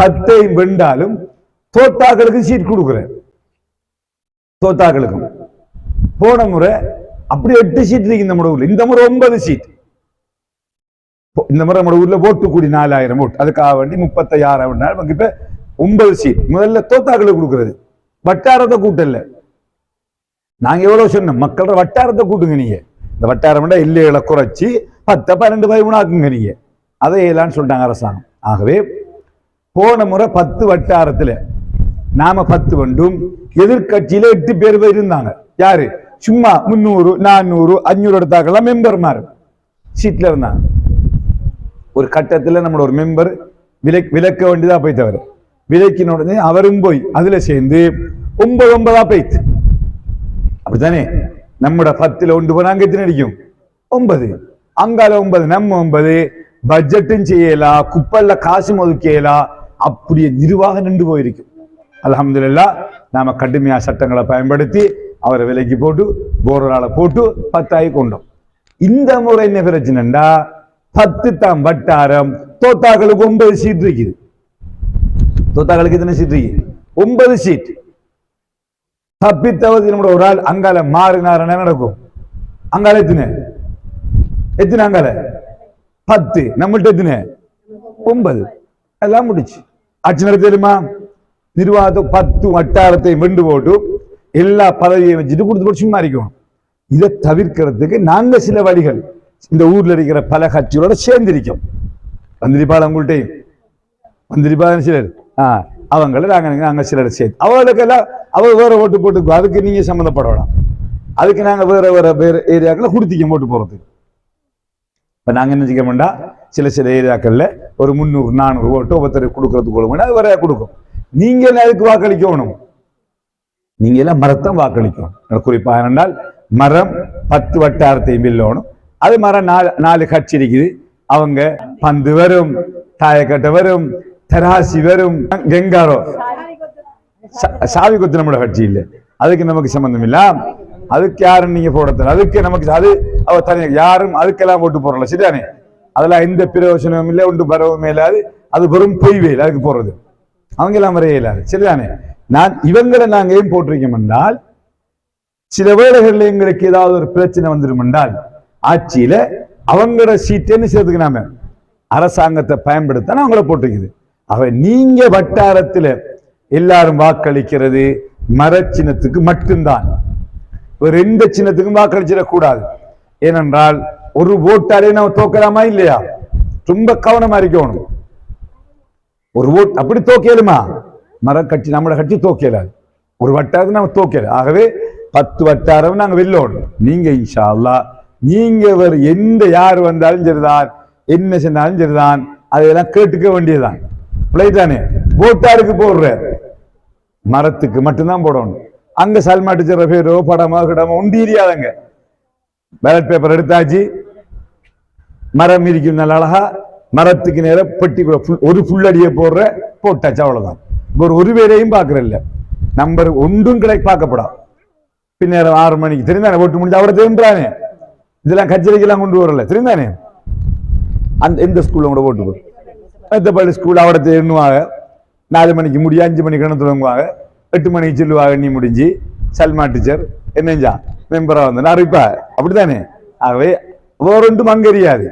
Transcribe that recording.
பத்தையும் வெண்டாலும் தோத்தாக்களுக்கு seat கொடுக்குறேன். தோத்தாக்களுக்கும். போன முறை அப்படி எட்டு சீட் இருக்கு இந்த முறை ஊர்ல. இந்த முறை ஒன்பது சீட். இந்த முறை நம்ம ஊர்ல ஓட்டு கூடி நாலாயிரம் ஓட்டு. அதுக்காக வேண்டி முப்பத்தையாயிரம் நமக்கு இப்ப ஒன்பது சீட். முதல்ல தோத்தாக்களுக்கு கொடுக்கிறது. வட்டாரத்தை கூட்டல நாங்க எவ்வளவு சொன்னோம்? மக்களோட வட்டாரத்தை கூட்டுங்க நீங்க. இந்த வட்டாரம் எல்லைகளை குறைச்சி பத்த பன்னெண்டு பதிமூணாக்குங்க நீங்க. அதை சொல்லிட்டாங்க அரசாங்கம். ஆகவே போன முறை பத்து வட்டாரத்துல. நாம பத்து வண்டும். எதிர்கட்சியில எட்டு பேர் இருந்தாங்க. யாரு? சும்மா முந்நூறு நானூறு அஞ்சூறு எடுத்தாக்கெல்லாம் மெம்பர் மாறு சீட்ல இருந்தாங்க. ஒரு கட்டத்துல நம்மளோட ஒரு மெம்பர் விலை விலக்க வேண்டியதா போயிட்டவர். விலக்கின உடனே அவரும் போய் அதுல சேர்ந்து ஒன்பது ஒன்பதா போயிட்டு. அப்படித்தானே? நம்மட பத்துல ஒன்று போனா அங்க எத்தனை அடிக்கும்? ஒன்பது. அங்கால ஒன்பது நம்ம ஒன்பது. பட்ஜெட்டும் செய்யலாம் குப்பல்ல காசு ஒதுக்கியலாம் அப்படியே நிர்வாகம் நின்று போயிருக்கும். அலமதுல்லா நாம கடுமையா சட்டங்களை பயன்படுத்தி அவரை விலைக்கு போட்டு போரால போட்டு பத்தாயி கொண்டோம். இந்த முறை என்ன பிரச்சனைண்டா? பத்து தாம் வட்டாரம் தோத்தாக்களுக்கு ஒன்பது சீட் இருக்குது. தோத்தாக்களுக்கு எத்தனை சீட் இருக்கு? ஒன்பது சீட். தப்பித்தவது நம்மளோட ஒரு ஆள் அங்கால மாறினார் என்ன நடக்கும்? அங்கால எத்தனை? எத்தனை அங்கால? பத்து. நம்மள்ட்ட எத்தனை? ஒன்பது. எல்லாம் முடிச்சு. ஆட்சி தெரியுமா? நிர்வாகத்தை பத்து வட்டாரத்தை வெண்டு போட்டு எல்லா பதவியையும் வச்சுட்டு கொடுத்து போட்டு சும்மா இருக்கணும் இதை தவிர்க்கிறதுக்கு நாங்கள் சில வழிகள். இந்த ஊரில் இருக்கிற பல கட்சிகளோட சேர்ந்திருக்கோம் வந்திருப்பாள் உங்கள்கிட்டையும் வந்திருப்பாங்க சிலர்? ஆ அவங்கள நாங்கள் நாங்கள் சிலர் சேர்த்து. அவங்களுக்கெல்லாம் அவள் வேற ஓட்டு போட்டுக்கோ. அதுக்கு நீங்கள் சம்மந்தப்பட வேணாம் அதுக்கு நாங்கள் வேற வேற வேறு ஏரியாக்களை கொடுத்திக்க ஓட்டு போகிறதுக்கு இப்போ நாங்கள் என்ன செய்யணும்டா சில சில ஏரியாக்களில் ஒரு முந்நூறு நானூறு ஓட்டு ஒவ்வொருத்தருக்கு கொடுக்கறதுக்கு கொடுக்கணும் அது வரையா கொடுக்கும். நீங்கள் அதுக்கு வாக்களிக்கணும்? நீங்கள் எல்லாம் மரத்தை வாக்களிக்கணும். குறிப்பாக குறிப்பா மரம் பத்து வட்டாரத்தை வெல்லணும். அது மரம் நாலு நாலு கட்சி இருக்குது. அவங்க பந்து வரும் தாயக்கட்டை வரும் தராசி வரும். கெங்காரோ. சாவி கொத்து நம்மளோட கட்சி இல்லை. அதுக்கு நமக்கு சம்மந்தம் இல்லை. அதுக்கு யாரும் நீங்க போடத்தல அதுக்கு நமக்கு அது அவ தனி யாரும் அதுக்கெல்லாம் போட்டு போடல. சரிதானே? அதெல்லாம் எந்த பிரயோஜனமும் இல்லை ஒன்று பரவும் இல்லாது அது வெறும் பொய் வேல் அதுக்கு போடுறது அவங்க எல்லாம் வரைய இல்லாது சரிதானே? நான் இவங்களை நாங்கள் ஏன் போட்டிருக்கோம் என்றால் சில வேலைகளில் எங்களுக்கு ஏதாவது ஒரு பிரச்சனை வந்துடும் என்றால் ஆட்சியில அவங்களோட சீட்டேன்னு சேர்த்துக்கு நாம? அரசாங்கத்தை பயன்படுத்த அவங்கள போட்டிருக்குது. ஆக நீங்க வட்டாரத்தில் எல்லாரும் வாக்களிக்கிறது மரச்சினத்துக்கு மட்டும்தான். ஒரு எந்த சின்னத்துக்கும் வாக்களிச்சிடக்கூடாது. ஏனென்றால் ஒரு ஓட்டாலே நம்ம தோக்கலாமா இல்லையா? ரொம்ப கவனமா இருக்கணும். ஒரு ஓட் அப்படி தோக்கலுமா? மரக்கட்சி நம்மளை கட்சி தோக்கலாது. ஒரு வட்டாரத்தை நம்ம தோக்கல. ஆகவே பத்து வட்டாரம் நாங்க வெல்லோடும். நீங்க இன்ஷா நீங்க வேறு எந்த யார் வந்தாலும் சரிதான் என்ன செஞ்சாலும் சரிதான் அதையெல்லாம் கேட்டுக்க வேண்டியதுதான். பிள்ளைதானே ஓட்டாருக்கு போடுற. மரத்துக்கு மட்டும்தான் போடணும். அங்க சல்மா சிற பேரோ படமோ கிடமோ உண்டீரியாதங்க பேலட் பேப்பர் எடுத்தாச்சு. மரம் இருக்கும் நல்ல அழகா மரத்துக்கு நேர பெட்டி ஒரு புல்லடியை போடுற போட்டாச்சு அவ்வளவுதான். ஒரு ஒரு வேலையும் பார்க்கற இல்ல. நம்பர் ஒன்றும் கிடை பார்க்கப்படா பின்னேரம் ஆறு மணிக்கு. தெரிந்தானே? ஓட்டு முடிஞ்சு அவரை தெரிந்தானே இதெல்லாம் கச்சேரிக்கெல்லாம் கொண்டு வரல. தெரிந்தானே? அந்த எந்த ஸ்கூல்ல கூட ஓட்டு போ மெத்தப்பள்ளி ஸ்கூல் அவடத்தை எண்ணுவாங்க நாலு மணிக்கு முடியும் அஞ்சு மணிக்கு கணக்கு தொடங்குவாங்க எட்டு மணிக்கு சொல்லுவாங்க நீ முடிஞ்சு சல்மா டீச்சர் என்னஞ்சா மெம்பரா வந்து நான் அப்படித்தானே? ஆகவே வேறொன்றும் அங்கறியாது